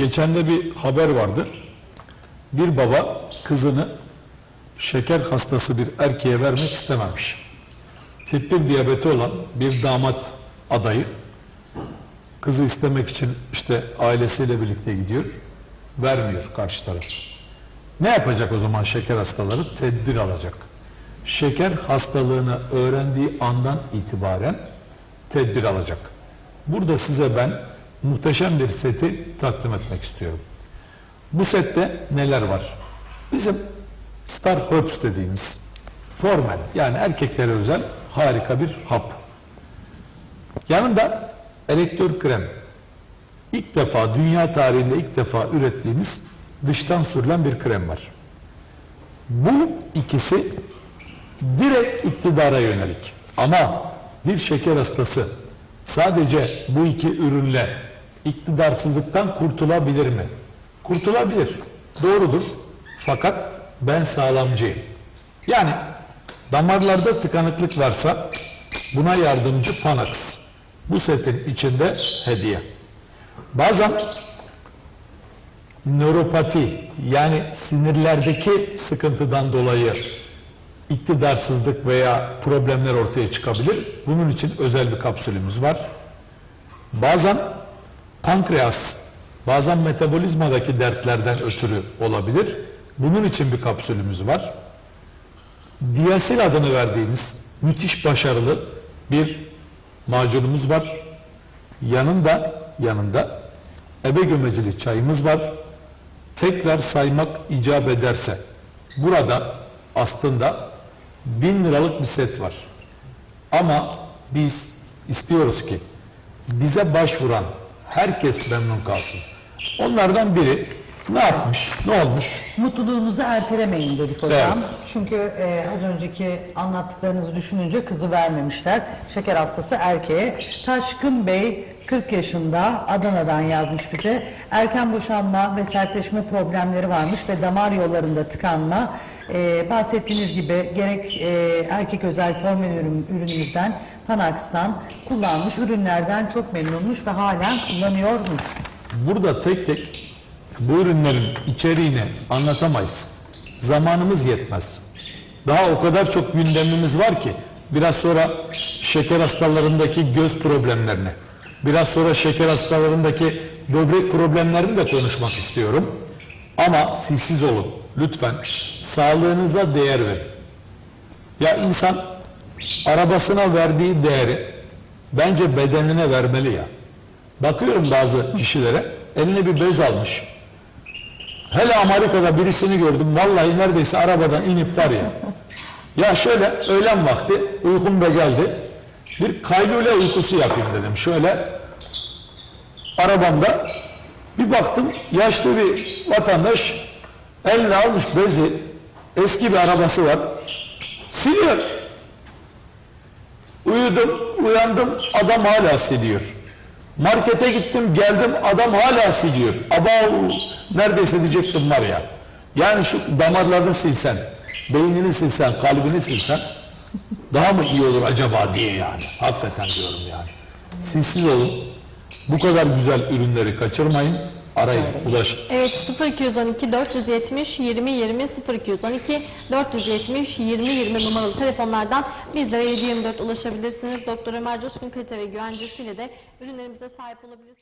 Geçen de bir haber vardı. Bir baba kızını şeker hastası bir erkeğe vermek istememiş. Tip 1 diyabeti olan bir damat adayı kızı istemek için işte ailesiyle birlikte gidiyor. Vermiyor karşı taraf. Ne yapacak o zaman şeker hastaları? Tedbir alacak. Şeker hastalığını öğrendiği andan itibaren tedbir alacak. Burada size ben muhteşem bir seti takdim etmek istiyorum. Bu sette neler var? Bizim Star Herbs dediğimiz formen yani erkeklere özel harika bir hap. Yanında elektör krem. İlk defa dünya tarihinde ilk defa ürettiğimiz dıştan sürülen bir krem var. Bu ikisi direkt iktidara yönelik. Ama bir şeker hastası sadece bu iki ürünle iktidarsızlıktan kurtulabilir mi? Kurtulabilir. Doğrudur. Fakat ben sağlamcıyım. Yani damarlarda tıkanıklık varsa buna yardımcı Panax. Bu setin içinde hediye. Bazen nöropati yani sinirlerdeki sıkıntıdan dolayı iktidarsızlık veya problemler ortaya çıkabilir. Bunun için özel bir kapsülümüz var. Bazen pankreas, bazen metabolizmadaki dertlerden ötürü olabilir. Bunun için bir kapsülümüz var. Diasil adını verdiğimiz müthiş başarılı bir macunumuz var. Yanında yanında ebe gömecili çayımız var. Tekrar saymak icap ederse burada aslında bin liralık bir set var. Ama biz istiyoruz ki bize başvuran herkes memnun kalsın. Onlardan biri ne yapmış, ne olmuş? Mutluluğunuzu ertelemeyin dedik hocam. Evet. Çünkü e, az önceki anlattıklarınızı düşününce kızı vermemişler. Şeker hastası erkeğe. Taşkın Bey 40 yaşında Adana'dan yazmış bize. Erken boşanma ve sertleşme problemleri varmış ve damar yollarında tıkanma. E, bahsettiğiniz gibi gerek e, erkek özel formen ürün, ürünümüzden, Panax'tan kullanmış ürünlerden çok memnunmuş ve halen kullanıyormuş. Burada tek tek bu ürünlerin içeriğini anlatamayız. Zamanımız yetmez. Daha o kadar çok gündemimiz var ki biraz sonra şeker hastalarındaki göz problemlerini, biraz sonra şeker hastalarındaki böbrek problemlerini de konuşmak istiyorum. Ama siz olun lütfen. Sağlığınıza değer verin. Ya insan arabasına verdiği değeri bence bedenine vermeli ya. Bakıyorum bazı kişilere eline bir bez almış. Hele Amerika'da birisini gördüm. Vallahi neredeyse arabadan inip var ya. Ya şöyle öğlen vakti uykum da geldi. Bir kaylule uykusu yapayım dedim. Şöyle arabamda bir baktım yaşlı bir vatandaş eline almış bezi eski bir arabası var. Siliyor. Uyudum, uyandım, adam hala siliyor. Markete gittim, geldim, adam hala siliyor. Aba neredeyse diyecektim var ya. Yani şu damarlarını silsen, beynini silsen, kalbini silsen daha mı iyi olur acaba diye yani. Hakikaten diyorum yani. Silsiz olun. Bu kadar güzel ürünleri kaçırmayın. Arayın, ulaşın. Evet 0212 470 20 20 0212 470 20 20 numaralı telefonlardan bizlere 724 ulaşabilirsiniz. Doktor Ömer Coşkun kalite ve güvencesiyle de ürünlerimize sahip olabilirsiniz.